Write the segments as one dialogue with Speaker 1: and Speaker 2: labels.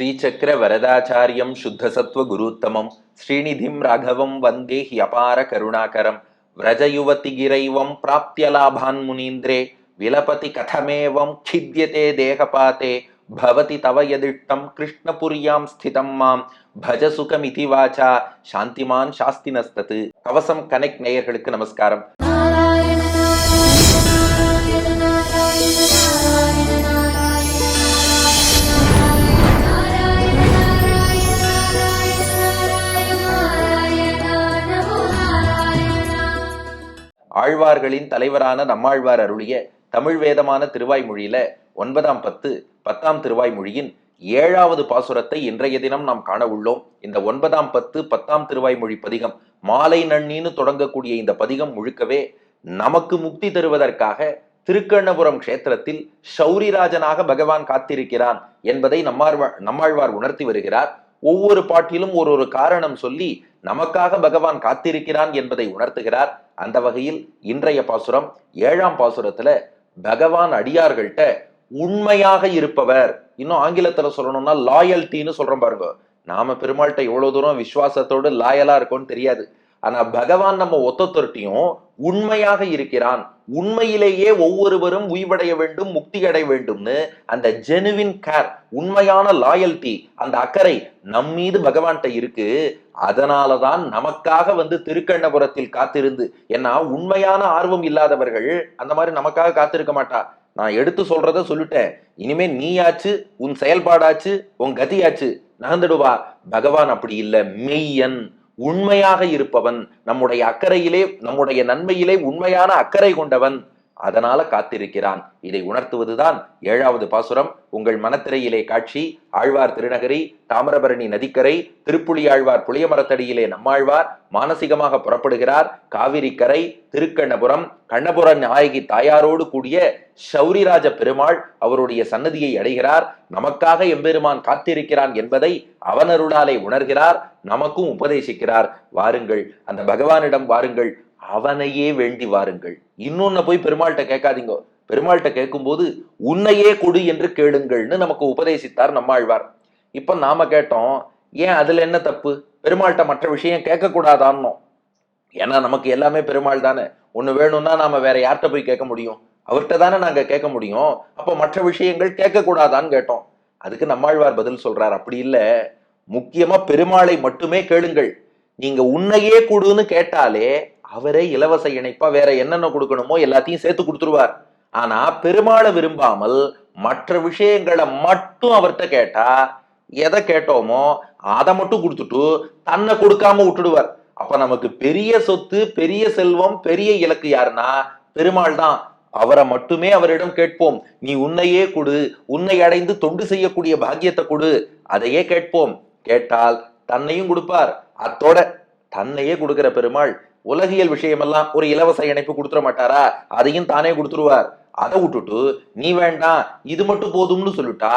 Speaker 1: ஸ்ரீசக்கர வரதாச்சாரியம் சுத்தசத்வ குருத்தமம். ஸ்ரீநிதிம் ராகவம் வந்தே he அபார கருணாகரம். விரஜயுவதி கிரைவம் பிராப்தியலாபான் முனீந்திரே. விலபதி கதமேவம் கித்யதே தேகபாதே. பவதி தவ எதிட்டம் கிருஷ்ணபுரியாம் ஸ்திதம் மாம். பஜ சுகமிதி வாச்சா. சாந்திமான் சாஸ்தினஸ்தது. கவசம் கனெக்ட் நேயர்களுக்கு நமஸ்காரம். ஆழ்வார்களின் தலைவரான நம்மாழ்வார் அருளிய தமிழ் வேதமான திருவாய்மொழியில ஒன்பதாம் பத்து பத்தாம் திருவாய்மொழியின் ஏழாவது பாசுரத்தை இன்றைய தினம் நாம் காண உள்ளோம். இந்த ஒன்பதாம் பத்து பத்தாம் திருவாய்மொழி பதிகம் மாலை நன்னின்னு தொடங்கக்கூடிய இந்த பதிகம் முழுக்கவே நமக்கு முக்தி தருவதற்காக திருக்கண்ணபுரம் க்ஷேத்திரத்தில் சௌரிராஜனாக பகவான் காத்திருக்கிறான் என்பதை நம்மாழ்வார் நம்மாழ்வார் உணர்த்தி வருகிறார். ஒவ்வொரு பாட்டிலும் ஒரு ஒரு காரணம் சொல்லி நமக்காக பகவான் காத்திருக்கிறான் என்பதை உணர்த்துகிறார். அந்த வகையில் இன்றைய பாசுரம் ஏழாம் பாசுரத்துல பகவான் அடியார்கள்ட்ட உண்மையாக இருப்பவர். இன்னும் ஆங்கிலத்துல சொல்லணும்னா லாயல்ட்டின்னு சொல்றோம் பாருங்க. நாம பெருமாள்கிட்ட எவ்வளவு தூரம் விசுவாசத்தோடு லாயலா இருக்கோம்னு தெரியாது. ஆனா பகவான் நம்ம ஒத்தொத்தொருட்டியும் உண்மையாக இருக்கிறான். உண்மையிலேயே ஒவ்வொருவரும் உய்வடைய வேண்டும் முக்தி அடைய வேண்டும்னு அந்த ஜெனுவின் கேர் உண்மையான லாயல்டி அந்த அக்கறை நம் மீது பகவான்கிட்ட இருக்கு. அதனாலதான் நமக்காக வந்து திருக்கண்ணபுரத்தில் காத்திருந்து ஏன்னா உண்மையான ஆர்வம் இல்லாதவர்கள் அந்த மாதிரி நமக்காக காத்திருக்க மாட்டா. நான் எடுத்து சொல்றத சொல்லிட்டேன். இனிமே நீயாச்சு உன் செயல்பாடாச்சு உன் கதியாச்சு நகர்ந்துடுவா. பகவான் அப்படி இல்லை. மெய்யன். உண்மையாக இருப்பவன் நம்முடைய அக்கறையிலே நம்முடைய நன்மையிலே உண்மையான அக்கறை கொண்டவன். அதனால காத்திருக்கிறான். இதை உணர்த்துவதுதான் ஏழாவது பாசுரம். உங்கள் மனத்திரையிலே காட்சி ஆழ்வார் திருநகரி தாமிரபரணி நதிக்கரை திருப்புலி ஆழ்வார் புளியமரத்தடியிலே நம்மாழ்வார் மானசீகமாக புறப்படுகிறார் காவிரி கரை திருக்கண்ணபுரம் கண்ணபுர நாயகி தாயாரோடு கூடிய சௌரிராஜ பெருமாள் அவருடைய சன்னதியை அடைகிறார். நமக்காக எம்பெருமான் காத்திருக்கிறான் என்பதை அவனருளாலே உணர்கிறார் நமக்கும் உபதேசிக்கிறார். வாருங்கள் அந்த பகவானிடம் வாருங்கள் அவனையே வேண்டி வாருங்கள். இன்னொன்னு போய் பெருமாள்கிட்ட கேட்காதீங்க. பெருமாள்கிட்ட கேட்கும்போது உன்னையே கொடு என்று கேளுங்கள்னு நமக்கு உபதேசித்தார் நம்மாழ்வார். இப்போ நாம கேட்டோம் ஏன் அதுல என்ன தப்பு? பெருமாள்கிட்ட மற்ற விஷயம் கேட்கக்கூடாதான்னோம். ஏன்னா நமக்கு எல்லாமே பெருமாள் தானே. ஒன்று வேணும்னா நாம வேற யார்கிட்ட போய் கேட்க முடியும்? அவர்கிட்ட தானே நாங்கள் கேட்க முடியும். அப்போ மற்ற விஷயங்கள் கேட்கக்கூடாதான்னு கேட்டோம். அதுக்கு நம்மாழ்வார் பதில் சொல்றார். அப்படி இல்லை. முக்கியமா பெருமாளை மட்டுமே கேளுங்கள். நீங்க உன்னையே கொடுன்னு கேட்டாலே அவரே இலவச இணைப்பா வேற என்னென்ன கொடுக்கணுமோ எல்லாத்தையும் சேர்த்து கொடுத்துருவார். ஆனா பெருமாளை விரும்பாமல் மற்ற விஷயங்களை மட்டும் அவர்கிட்ட கேட்டா எதை கேட்டோமோ அதை மட்டும் கொடுத்துட்டு தன்னை கொடுக்காம விட்டுடுவார். அப்ப நமக்கு பெரிய சொத்து பெரிய செல்வம் பெரிய இலக்கு யாருன்னா பெருமாள் தான். அவரை மட்டுமே அவரிடம் கேட்போம். நீ உன்னையே கொடு உன்னை அடைந்து தொண்டு செய்யக்கூடிய பாக்கியத்தை கொடு அதையே கேட்போம். கேட்டால் தன்னையும் கொடுப்பார். அத்தோட தன்னையே கொடுக்கிற பெருமாள் உலகியல் விஷயமெல்லாம் ஒரு இலவச இணைப்பு கொடுத்துட மாட்டாரா? அதையும் தானே கொடுத்துருவார். அதை விட்டுட்டு நீ வேண்டாம் இது மட்டும் போதும்னு சொல்லிட்டா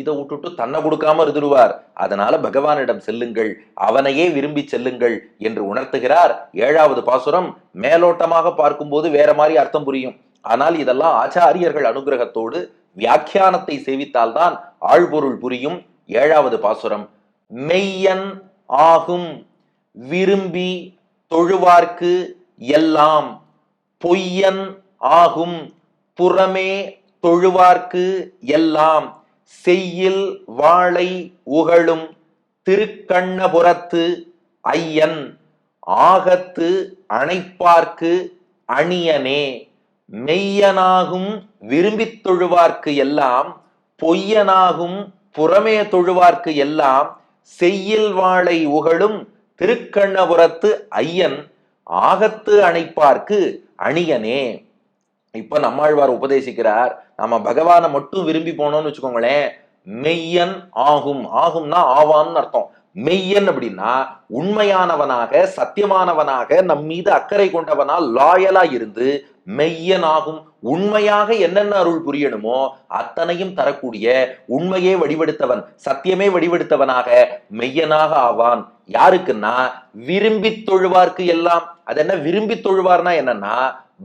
Speaker 1: இதை விட்டுட்டு தன்னை கொடுக்காம இருந்துடுவார் அதனால பகவானிடம் செல்லுங்கள் அவனையே விரும்பி செல்லுங்கள் என்று உணர்த்துகிறார். ஏழாவது பாசுரம் மேலோட்டமாக பார்க்கும்போது வேற மாதிரி அர்த்தம் புரியும். ஆனால் இதெல்லாம் ஆச்சாரியர்கள் அனுகிரகத்தோடு வியாக்கியானத்தை சேவித்தால்தான் ஆழ்பொருள் புரியும். ஏழாவது பாசுரம் மெய்யன் ஆகும் விரும்பி தொழுவார்க்கு எல்லாம் பொய்யன் ஆகும். புறமே தொழுவார்க்கு எல்லாம் செய்யில் வாழை உகழும் திருக்கண்ணபுரத்து ஐயன். ஆகத்து அணைப்பார்க்கு அணியனே. மெய்யனாகும் விரும்பித் தொழுவார்க்கு எல்லாம் பொய்யனாகும் புறமே தொழுவார்க்கு எல்லாம் செய்யில் வாழை உகழும் திருக்கண்ணபுரத்து ஐயன் ஆகத்து அணைப்பார்க்கு அணியனே. இப்ப நம்மாழ்வார் உபதேசிக்கிறார் நம்ம பகவானை மட்டும் விரும்பி போனோம்னு வச்சுக்கோங்களேன் மெய்யன் ஆகும். ஆகும்னா ஆவான்னு அர்த்தம். மெய்யன் அப்படின்னா உண்மையானவனாக சத்தியமானவனாக நம் மீது அக்கறை கொண்டவனா லாயலா இருந்து மெய்யன் ஆகும். உண்மையாக என்னென்ன அருள் புரியணுமோ அத்தனையும் தரக்கூடிய உண்மையே வடிவெடுத்தவன் சத்தியமே வடிவெடுத்தவனாக மெய்யனாக ஆவான். யாருக்குன்னா விரும்பி தொழுவார்க்கு எல்லாம். அது என்ன விரும்பி தொழுவார்னா என்னன்னா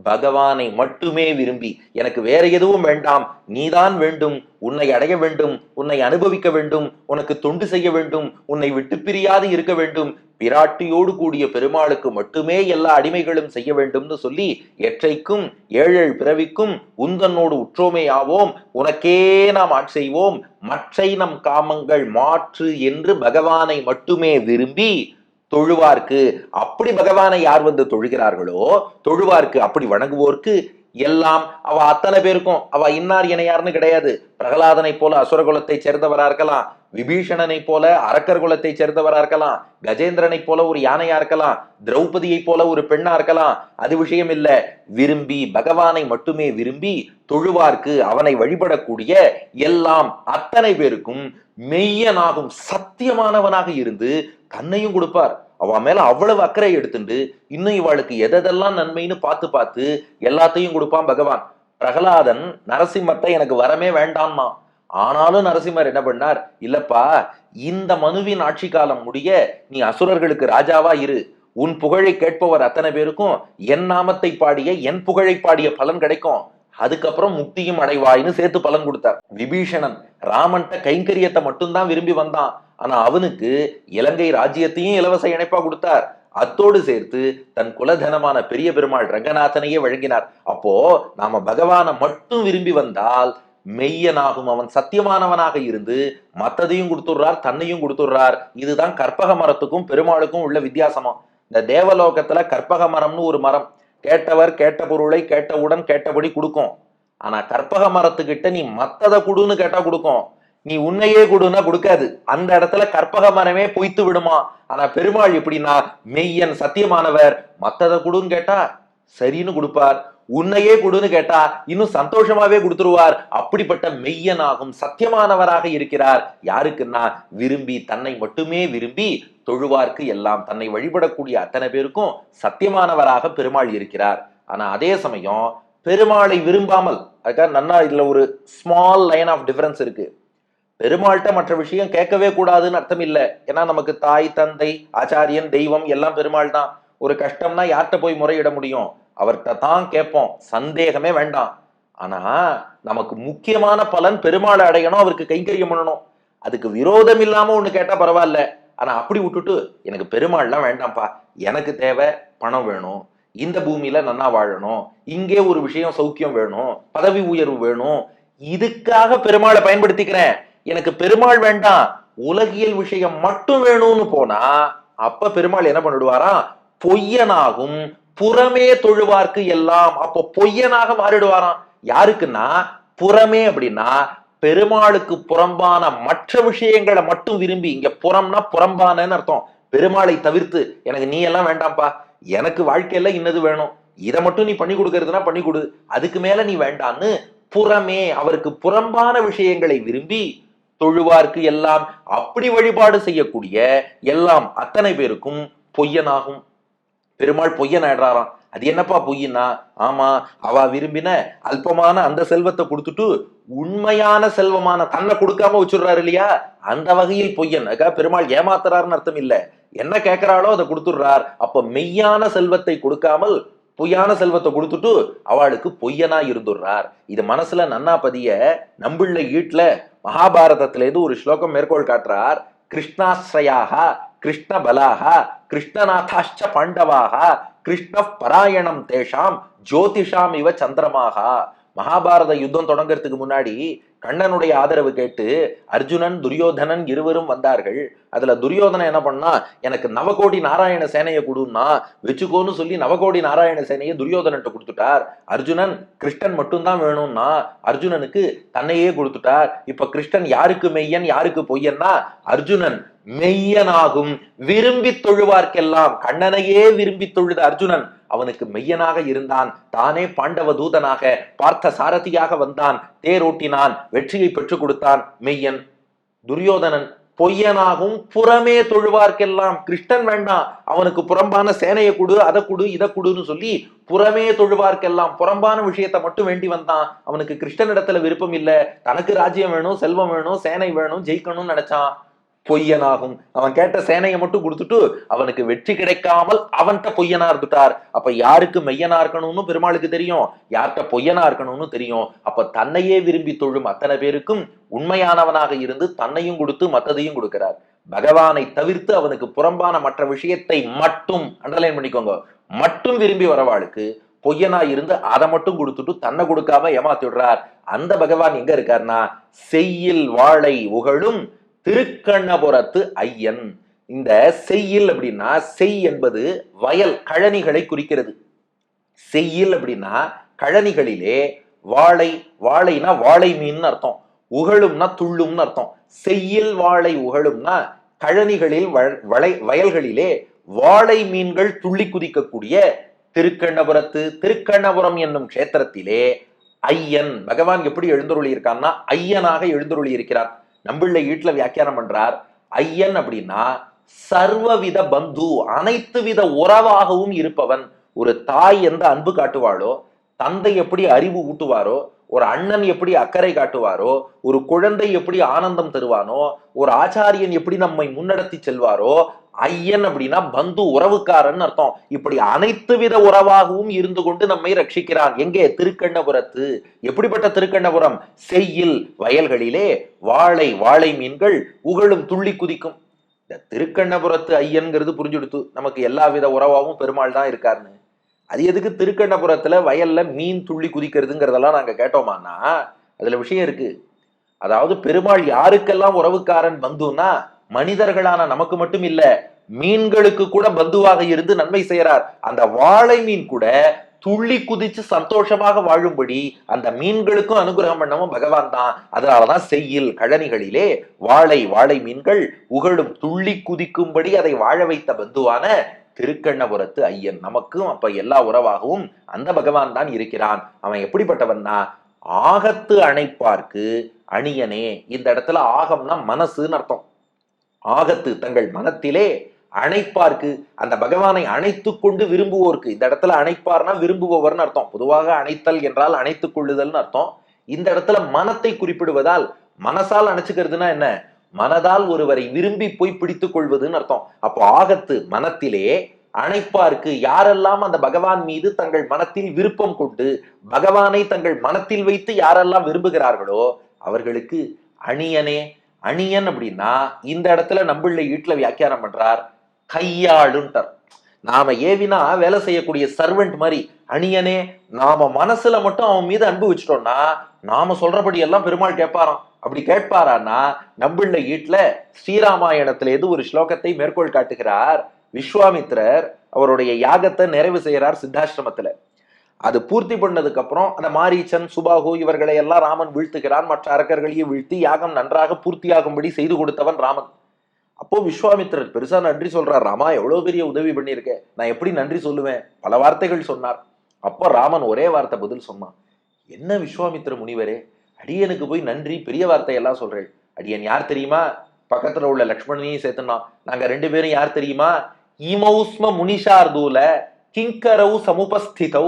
Speaker 1: பகவானை மட்டுமே விரும்பி எனக்கு வேற எதுவும் வேண்டாம் நீதான் வேண்டும் உன்னை அடைய வேண்டும் உன்னை அனுபவிக்க வேண்டும் உனக்கு தொண்டு செய்ய வேண்டும் உன்னை விட்டு பிரியாது இருக்க வேண்டும் பிராட்டியோடு கூடிய பெருமாளுக்கு மட்டுமே எல்லா அடிமைகளும் செய்ய வேண்டும்னு சொல்லி எற்றைக்கும் ஏழல் பிறவிக்கும் உந்தன்னோடு உற்றோமே ஆவோம் உனக்கே நாம் ஆட்செய்வோம் மற்றை நம் காமங்கள் மாற்று என்று பகவானை மட்டுமே விரும்பி தொழுவார்க்கு அப்படி பகவானை யார் வந்து தொழுகிறார்களோ தொழுவார்க்கு அப்படி வணங்குவோர்க்கு எல்லாம் அவ அத்தனை பேருக்கும் அவ இன்னார் இணையார்னு கிடையாது. பிரகலாதனை போல அசுரகுலத்தை சேர்ந்தவரா இருக்கலாம் விபீஷணனை போல அரக்கர் குலத்தை சேர்ந்தவரா இருக்கலாம் கஜேந்திரனை போல ஒரு யானையா இருக்கலாம் திரௌபதியை போல ஒரு பெண்ணா இருக்கலாம். அது விஷயம் இல்ல விரும்பி பகவானை மட்டுமே விரும்பி தொழுவார்க்கு அவனை வழிபடக்கூடிய எல்லாம் அத்தனை பேருக்கும் மெய்யனாகும் சத்தியமானவனாக இருந்து தன்னையும் கொடுப்பார். அவ மேல அவ்வளவு அக்கறை எடுத்துண்டு இன்னும் இவாளுக்கு எதெல்லாம் நன்மைன்னு பார்த்து பார்த்து எல்லாத்தையும் கொடுப்பான் பகவான். பிரகலாதன் நரசிம்மத்தை எனக்கு வரமே வேண்டாம்மா. ஆனாலும் நரசிம்மர் என்ன பண்ணார்? இல்லப்பா இந்த மனுவின் ஆட்சி காலம் முடிய நீ அசுரர்களுக்கு ராஜாவா இரு. உன் புகழை கேட்பவர் அத்தனை பேருக்கும் என் நாமத்தை பாடிய என் புகழை பாடிய பலன் கிடைக்கும். அதுக்கப்புறம் முக்தியும் அடைவாயின்னு சேர்த்து பலன் கொடுத்தார். விபீஷணன் ராமன்ட்ட கைங்கரியத்தை மட்டும்தான் விரும்பி வந்தான். ஆனா அவனுக்கு இலங்கை ராஜ்யத்தையும் இலவச இணைப்பா கொடுத்தார். அத்தோடு சேர்த்து தன் குலதனமான பெரிய பெருமாள் ரங்கநாதனையே வழங்கினார். அப்போ நாம பகவானை மட்டும் விரும்பி வந்தால் மெய்யனாகும் அவன் சத்தியமானவனாக இருந்து மத்ததையும் கொடுத்துடுறார் தன்னையும் கொடுத்துடுறார். இதுதான் கற்பக மரத்துக்கும் பெருமாளுக்கும் உள்ள வித்தியாசமா. இந்த தேவலோகத்துல கற்பக மரம்னு ஒரு மரம். கேட்டவர் கேட்ட பொருளை கேட்டவுடன் கேட்டபடி கொடுக்கும். ஆனா கற்பக மரத்துக்கிட்ட நீ மத்ததை கொடுன்னு கேட்டா கொடுக்கும். நீ உன்னையே கொடுன்னா கொடுக்காது. அந்த இடத்துல கற்பக மரமே பொய்த்து விடுமா? ஆனா பெருமாள் எப்படின்னா மெய்யன் சத்தியமானவர் மத்ததை கொடுன்னு கேட்டா சரின்னு கொடுப்பார். உன்னையே கொடுன்னு கேட்டா இன்னும் சந்தோஷமாவே கொடுத்துருவார். அப்படிப்பட்ட மெய்யனாகும் சத்தியமானவராக இருக்கிறார். யாருக்குன்னா விரும்பி தன்னை மட்டுமே விரும்பி தொழுவார்க்கு எல்லாம் தன்னை வழிபடக்கூடிய அத்தனை பேருக்கும் சத்தியமானவராக பெருமாள் இருக்கிறார். ஆனா அதே சமயம் பெருமாளை விரும்பாமல் அதுக்காக நன்னா இதுல ஒரு ஸ்மால் லைன் ஆஃப் டிஃபரன்ஸ் இருக்கு. பெருமாள்கிட்ட மற்ற விஷயம் கேட்கவே கூடாதுன்னு அர்த்தம் இல்லை. ஏன்னா நமக்கு தாய் தந்தை ஆச்சாரியன் தெய்வம் எல்லாம் பெருமாள் தான். ஒரு கஷ்டம்னா யார்கிட்ட போய் முறையிட முடியும்? அவர்கிட்ட தான் கேட்போம். சந்தேகமே வேண்டாம். ஆனா நமக்கு முக்கியமான பலன் பெருமாளை அடையணும் அவருக்கு கைங்கரியம் பண்ணணும். அதுக்கு விரோதம் இல்லாம ஒண்ணு கேட்டா பரவாயில்ல. ஆனா அப்படி விட்டுட்டு எனக்கு பெருமாள்லாம் வேண்டாம்ப்பா. எனக்கு தேவை பணம் வேணும். இந்த பூமியில நன்னா வாழணும். இங்கே ஒரு விஷயம் சௌக்கியம் வேணும். பதவி உயர்வு வேணும். இதுக்காக பெருமாளை பயன்படுத்திக்கிறேன். எனக்கு பெருமாள் வேண்டாம். உலகியல் விஷயம் மட்டும் வேணும்னு போனா அப்ப பெருமாள் என்ன பண்ணிடுவாராம் பொய்யனாகும். புறமே தொழுவார்க்கு எல்லாம் அப்போ பொய்யனாக மாறிடுவாராம். யாருக்குன்னா? புறமே அப்படின்னா பெருமாளுக்கு புறம்பான மற்ற விஷயங்களை மட்டும் விரும்பி இங்க புறம்னா புறம்பானன்னு அர்த்தம். பெருமாளை தவிர்த்து எனக்கு நீ எல்லாம் வேண்டாம்ப்பா. எனக்கு வாழ்க்கையில இன்னது வேணும். இதை மட்டும் நீ பண்ணி கொடுக்கறதுனா பண்ணி கொடு. அதுக்கு மேல நீ வேண்டான்னு புறமே அவருக்கு புறம்பான விஷயங்களை விரும்பி தொழுவார்க்கு எல்லாம் அப்படி வழிபாடு செய்யக்கூடிய எல்லாம் அத்தனை பேருக்கும் பொய்யனாகும். பெருமாள் பொய்யன் ஆயிடுறாராம். அது என்னப்பா பொய்யினா ஆமா அவ விரும்பின அல்பமான அந்த செல்வத்தை கொடுத்துட்டு உண்மையான செல்வமான தன்னை கொடுக்காம வச்சுடுறாரு இல்லையா? அந்த வகையில் பொய்யன். அக்கா பெருமாள் ஏமாத்துறாருன்னு அர்த்தம் இல்ல. என்ன கேட்கிறாளோ அதை கொடுத்துடுறார். அப்ப மெய்யான செல்வத்தை கொடுக்காமல் பொய்யான செல்வத்தை கொடுத்துட்டு அவளுக்கு பொய்யனா இருந்துடுறார். இது மனசுல நன்னா பதிய நம்பிள்ள ஈட்ல மகாபாரதத்திலேருந்து ஒரு ஸ்லோகம் மேற்கோள் காட்டுறார். கிருஷ்ணாஸ்ரயாக கிருஷ்ண பலாக கிருஷ்ணநாதாஷ்ச பாண்டவாக கிருஷ்ண பராயணம் தேஷாம் ஜோதிஷாம் இவ சந்திரமாகா. மகாபாரத யுத்தம் தொடங்கிறதுக்கு முன்னாடி கண்ணனுடைய ஆதரவு கேட்டு அர்ஜுனன் துரியோதனன் இருவரும் வந்தார்கள். அதுல துரியோதனன் என்ன பண்ணா எனக்கு நவகோடி நாராயண சேனையை கொடுன்னா வச்சுக்கோன்னு சொல்லி நவகோடி நாராயண சேனையை துரியோதனன்ட்ட கொடுத்துட்டார். அர்ஜுனன் கிருஷ்ணன் மட்டும்தான் வேணும்னா அர்ஜுனனுக்கு தன்னையே கொடுத்துட்டார். இப்ப கிருஷ்ணன் யாருக்கு மெய்யன் யாருக்கு பொய்யன்னா அர்ஜுனன் மெய்யனாகும். விரும்பி தொழுவார்க்கெல்லாம் கண்ணனையே விரும்பி தொழுத அர்ஜுனன் அவனுக்கு மெய்யனாக இருந்தான். தானே பாண்டவ தூதனாக பார்த்த சாரதியாக வந்தான். தேரோட்டினான் வெற்றியை பெற்றுக் கொடுத்தான் மெய்யன். துரியோதனன் பொய்யனாகும் புறமே தொழுவார்க்கெல்லாம். கிருஷ்ணன் வேண்டாம் அவனுக்கு புறம்பான சேனையை கொடு அதை கொடு இதை கொடுன்னு சொல்லி புறமே தொழுவார்க்கெல்லாம். புறம்பான விஷயத்தை மட்டும் வேண்டி வந்தான். அவனுக்கு கிருஷ்ணனிடத்துல விருப்பம் இல்லை. தனக்கு ராஜ்யம் வேணும் செல்வம் வேணும் சேனை வேணும் ஜெயிக்கணும்னு நினைச்சான். பொய்யனாகும். அவன் கேட்ட சேனையை மட்டும் கொடுத்துட்டு அவனுக்கு வெற்றி கிடைக்காமல் அவன்கிட்ட பொய்யனா இருந்துட்டார். அப்ப யாருக்கு மெய்யனா இருக்கணும்னு பெருமாளுக்கு தெரியும்? யார்கிட்ட பொய்யனா இருக்கணும்னு தெரியும்? அப்ப தன்னையே விரும்பி தொழும் அத்தனை பேருக்கும் உண்மையானவனாக இருந்து தன்னையும் கொடுத்து மத்ததையும் கொடுக்கிறார். பகவானை தவிர்த்து அவனுக்கு புறம்பான மற்ற விஷயத்தை மட்டும் அண்டர்லைன் பண்ணிக்கோங்க. மட்டும் விரும்பி வரவாளுக்கு பொய்யனா இருந்து அதை மட்டும் கொடுத்துட்டு தன்னை கொடுக்காம ஏமாத்தி விடுறார் அந்த பகவான் எங்க இருக்காருன்னா செய்யில் வாழை உகழும் திருக்கண்ணபுரத்து ஐயன். இந்த செய்யில் அப்படின்னா செய் என்பது வயல் கழனிகளை குறிக்கிறது. செய்யில் அப்படின்னா கழனிகளிலே வாழை வாழைனா வாழை மீன் அர்த்தம். உகழும்னா துள்ளும்னு அர்த்தம். செய்யில் வாழை உகழும்னா கழனிகளில் வளை வயல்களிலே வாழை மீன்கள் துள்ளி குதிக்கக்கூடிய திருக்கண்ணபுரத்து திருக்கண்ணபுரம் என்னும் க்ஷேத்திரத்திலே ஐயன். பகவான் எப்படி எழுந்தருளி இருக்கான்னா ஐயனாக எழுந்தருளி இருக்கிறார் நம்பிள்ளை வீட்டில் வியாக்கியானம் பண்றார். ஐயன் அப்படின்னா சர்வவித பந்து அனைத்து வித உறவாகவும் இருப்பவன். ஒரு தாய் எந்த அன்பு காட்டுவாளோ தந்தை எப்படி அறிவு ஊட்டுவாரோ ஒரு அண்ணன் எப்படி அக்கறை காட்டுவாரோ ஒரு குழந்தை எப்படி ஆனந்தம் தருவானோ ஒரு ஆச்சாரியன் எப்படி நம்மை முன்னடத்தி செல்வாரோ ஐயன் அப்படின்னா பந்து உறவுக்காரன் அர்த்தம். இப்படி அனைத்து வித உறவாகவும் இருந்து கொண்டு நம்மை ரட்சிக்கிறான். எங்கே? திருக்கண்ணபுரத்து எப்படிப்பட்ட திருக்கண்ணபுரம் செய்யில் வயல்களிலே வாழை வாழை மீன்கள் உகழும் துள்ளி குதிக்கும். இந்த திருக்கண்ணபுரத்து ஐயன்கிறது புரிஞ்சுடுத்து. நமக்கு எல்லா வித உறவாகவும் பெருமாள் தான் இருக்காருன்னு அது எதுக்கு திருக்கண்ணபுரத்துல வயல்ல மீன் துள்ளி குதிக்கிறதுங்கிறதெல்லாம் நாங்க கேட்டோமான்னா அதுல விஷயம் இருக்கு. அதாவது பெருமாள் யாருக்கெல்லாம் உறவுக்காரன் பந்துன்னா மனிதர்களான நமக்கு மட்டும் இல்ல மீன்களுக்கு கூட பந்துவாக இருந்து நன்மை செய்யறார் அந்த வாழை மீன் கூட துள்ளி குதிச்சு சந்தோஷமாக வாழும்படி அந்த மீன்களுக்கும் அனுகிரகம் பண்ணவும் பகவான் தான். அதனாலதான் செய்யில் கழனிகளிலே வாழை வாழை மீன்கள் உகழும் துள்ளி குதிக்கும்படி அதை வாழ வைத்த பந்துவான திருக்கண்ணபுரத்து ஐயன். நமக்கும் அப்ப எல்லா உறவாகவும் அந்த பகவான் தான் இருக்கிறான். அவன் எப்படிப்பட்டவன்னா ஆகத்து அணைப்பார்க்கு அணியனே. இந்த இடத்துல ஆகம்னா மனசுன்னு அர்த்தம். ஆகத்து தங்கள் மனத்திலே அணைப்பார்க்கு. அந்த பகவானை அணைத்து கொண்டு விரும்புவோருக்கு. இந்த இடத்துல அணைப்பார்னா விரும்புபவர்னு அர்த்தம். பொதுவாக அணைத்தல் என்றால் அணைத்துக் கொள்ளுதல்னு அர்த்தம். இந்த இடத்துல மனத்தை குறிப்பிடுவதால் மனசால் அணைச்சுக்கிறதுனா என்ன? மனதால் ஒருவரை விரும்பி போய் பிடித்துக் கொள்வதுன்னு அர்த்தம். அப்போ ஆகத்து மனத்திலே அணைப்பார்க்கு. யாரெல்லாம் அந்த பகவான் மீது தங்கள் மனத்தில் விருப்பம் கொண்டு பகவானை தங்கள் மனத்தில் வைத்து யாரெல்லாம் விரும்புகிறார்களோ அவர்களுக்கு அணியனே அணியன் அப்படின்னா இந்த இடத்துல நம்மள வீட்டில் வியாக்கியானம் பண்றார். கையாளுன்ட்டார். நாம ஏவினா வேலை செய்யக்கூடிய சர்வெண்ட் மாதிரி அணியனே நாம மனசுல மட்டும் அவன் மீது அன்பு வச்சிட்டோம்னா நாம சொல்றபடி எல்லாம் பெருமாள் கேட்பாராம். அப்படி கேட்பாரான்னா நம்மள வீட்டுல ஸ்ரீராமாயணத்துல எது ஒரு ஸ்லோகத்தை மேற்கோள் காட்டுகிறார்? விஸ்வாமித்திரர் அவருடைய யாகத்தை நிறைவு செய்கிறார் சித்தாசிரமத்துல அது பூர்த்தி பண்ணதுக்கு அப்புறம் அந்த மாரீச்சன் சுபாகு இவர்களை எல்லாம் ராமன் வீழ்த்துகிறான். மற்ற அரக்கர்களையும் வீழ்த்தி யாகம் நன்றாக பூர்த்தியாகும்படி செய்து கொடுத்தவன் ராமன். அப்போ விஸ்வாமித்திரர் பெருசா நன்றி சொல்றார். ராமா எவ்வளவு பெரிய உதவி பண்ணியிருக்க? நான் எப்படி நன்றி சொல்லுவேன்? பல வார்த்தைகள் சொன்னார். அப்போ ராமன் ஒரே வார்த்தை பதில் சொன்னான். என்ன விஸ்வாமித்திர முனிவரே அடியனுக்கு போய் நன்றி பெரிய வார்த்தையெல்லாம் சொல்றேன். அடியன் யார் தெரியுமா? பக்கத்துல உள்ள லக்ஷ்மணனையும் சேர்த்துனா நாங்க ரெண்டு பேரும் யார் தெரியுமா? இமௌஸ்ம முனிஷார்தூல கிங்கரவு சமுபஸ்திதௌ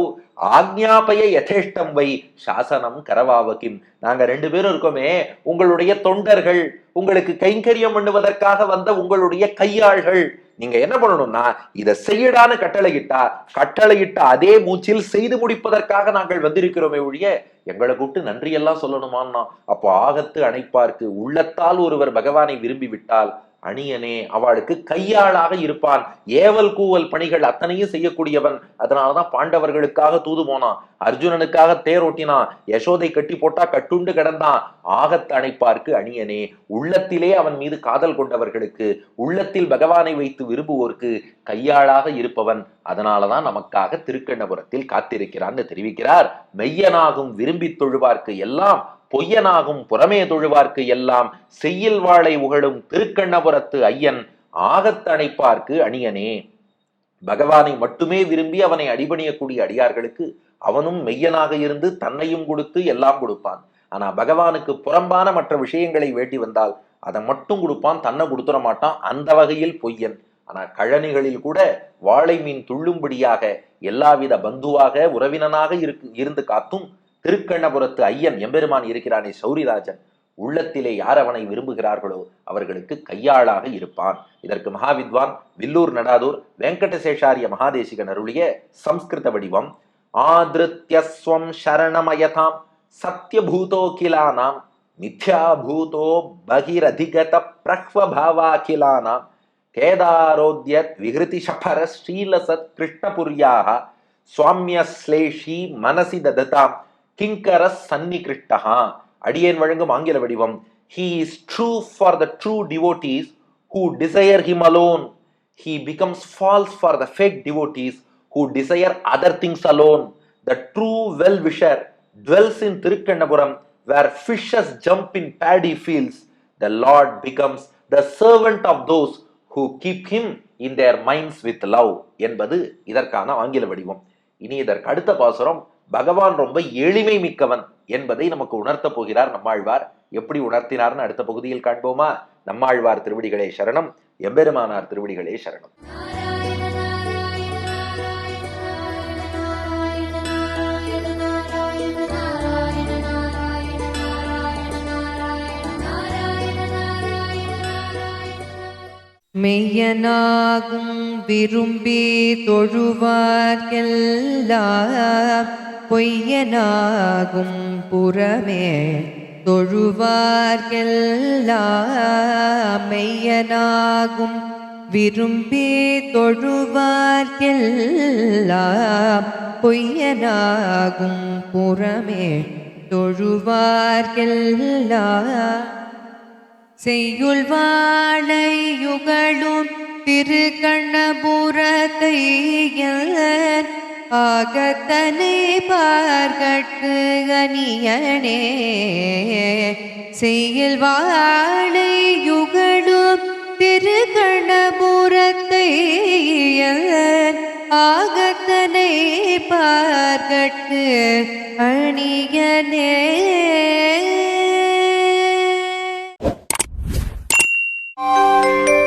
Speaker 1: ஆக்ஞாபய யதேஷ்டம் வை சாசனம் கரவாவகிம் நாங்க ரெண்டு பேரும் இருக்கோமே உங்களுடைய தொண்டர்கள் உங்களுக்கு கைங்கரியம் பண்ணுவதற்காக வந்த உங்களுடைய கையாள்கள் நீங்க என்ன பண்ணணும்னா இதை செய்யடான்னு கட்டளையிட்டா கட்டளையிட்ட அதே மூச்சில் செய்து முடிப்பதற்காக நாங்கள் வந்திருக்கிறோமே ஒழிய எங்களை கூப்பிட்டு நன்றியெல்லாம் சொல்லணுமான்னா அப்போ ஆகத்து அணைப்பார்க்கு உள்ளத்தால் ஒருவர் பகவானை விரும்பி விட்டால் அணியனே அவளுக்கு கையாளாக இருப்பான். ஏவல் கூவல் பணிகள் அத்தனையும் செய்யக்கூடியவன். அதனாலதான் பாண்டவர்களுக்காக தூது போனான். அர்ஜுனனுக்காக தேர் ஓட்டினான் யசோதை கட்டி போட்டா கட்டுண்டு கிடந்தான். ஆகத்து அணைப்பார்க்கு அணியனே. உள்ளத்திலே அவன் மீது காதல் கொண்டவர்களுக்கு உள்ளத்தில் பகவானை வைத்து விரும்புவோருக்கு கையாளாக இருப்பவன். அதனாலதான் நமக்காக திருக்கண்ணபுரத்தில் காத்திருக்கிறான்னு தெரிவிக்கிறார். மெய்யனாகும் விரும்பி தொழுவார்க்கு எல்லாம் பொய்யனாகும் புறமே தொழுவார்க்கு எல்லாம் செய்யில் வாழை உகழும் திருக்கண்ணபுரத்து ஐயன் ஆகத்தணைப்பார்க்கு அணியனே. பகவானை மட்டுமே விரும்பி அவனை அடிபணியக்கூடிய அடியார்களுக்கு அவனும் மெய்யனாக இருந்து தன்னையும் கொடுத்து எல்லாம் கொடுப்பான். ஆனா பகவானுக்கு புறம்பான மற்ற விஷயங்களை வேண்டி வந்தால் அதை மட்டும் கொடுப்பான் தன்னை கொடுத்துட மாட்டான் அந்த வகையில் பொய்யன். ஆனா கழனிகளில் கூட வாழை மீன் துள்ளும்படியாக எல்லாவித பந்துவாக உறவினனாக இருக்கு இருந்து காத்தும் திருக்கண்ணபுரத்து ஐயன் எம்பெருமான் இருக்கிறானே சௌரிராஜன். உள்ளத்திலே யார் அவனை விரும்புகிறார்களோ அவர்களுக்கு கையாளாக இருப்பான். இதற்கு மகாவித்வான் வில்லூர் நடாதூர் வெங்கடசேஷாரிய மகாதேசிகன் அருளிய சம்ஸ்கிருத வடிவம். ஆதிருத்யஸ்வம் சரணமயதாம் சத்யபூதோகிலானாம் மித்யாபூதோ பகிரதிகத பிரஹ்வபாவாகிலானாம் கேதாரோத்யத் விகிருதி சபர ஸ்ரீலசத் கிருஷ்ணபுரியாக சுவாமியஸ்லேஷி மனசி தததாம் கிங்கரஸ் சன்னி கிருஷ்டகா அடியேன் வழங்கும் ஆங்கில வடிவம் he is true for the true devotees who desire him alone he becomes false for the fake devotees who desire other things alone the true well wisher dwells in Thirukkannapuram where fishes jump in paddy fields the lord becomes the servant of those who keep him in their minds with love என்பது இதற்கான ஆங்கில வடிவம் இனி இதற்கு அடுத்த பாசுரம் பகவான் ரொம்ப எளிமை மிக்கவன் என்பதை நமக்கு உணர்த்தப் போகிறார். நம்மாழ்வார் எப்படி உணர்த்தினார்னு அடுத்த பகுதியில் காண்போமா? நம்மாழ்வார் திருவடிகளே சரணம் எம்பெருமானார் திருவடிகளே சரணம்.
Speaker 2: மெய்யனாகும் விரும்பி தொழுவார்க்கெல்லாம் பொய்யனாகும் புறமே தொழுவார்க்கெல்லாம் மெய்யனாகும் விரும்பி தொழுவார்க்கெல்லாம் பொய்யனாகும் புறமே தொழுவார்க்கெல்லாம் செய்யுள் வாழையுகளும் திருக்கண்ணபுரத்தை ஆகத்தனை பார்கட்டு அணியனே. செய்யுள் வாழையுகளும் திருக்கண்ணபுரத்தை ஆகத்தனை பார்கட்டு அணியனே. thank you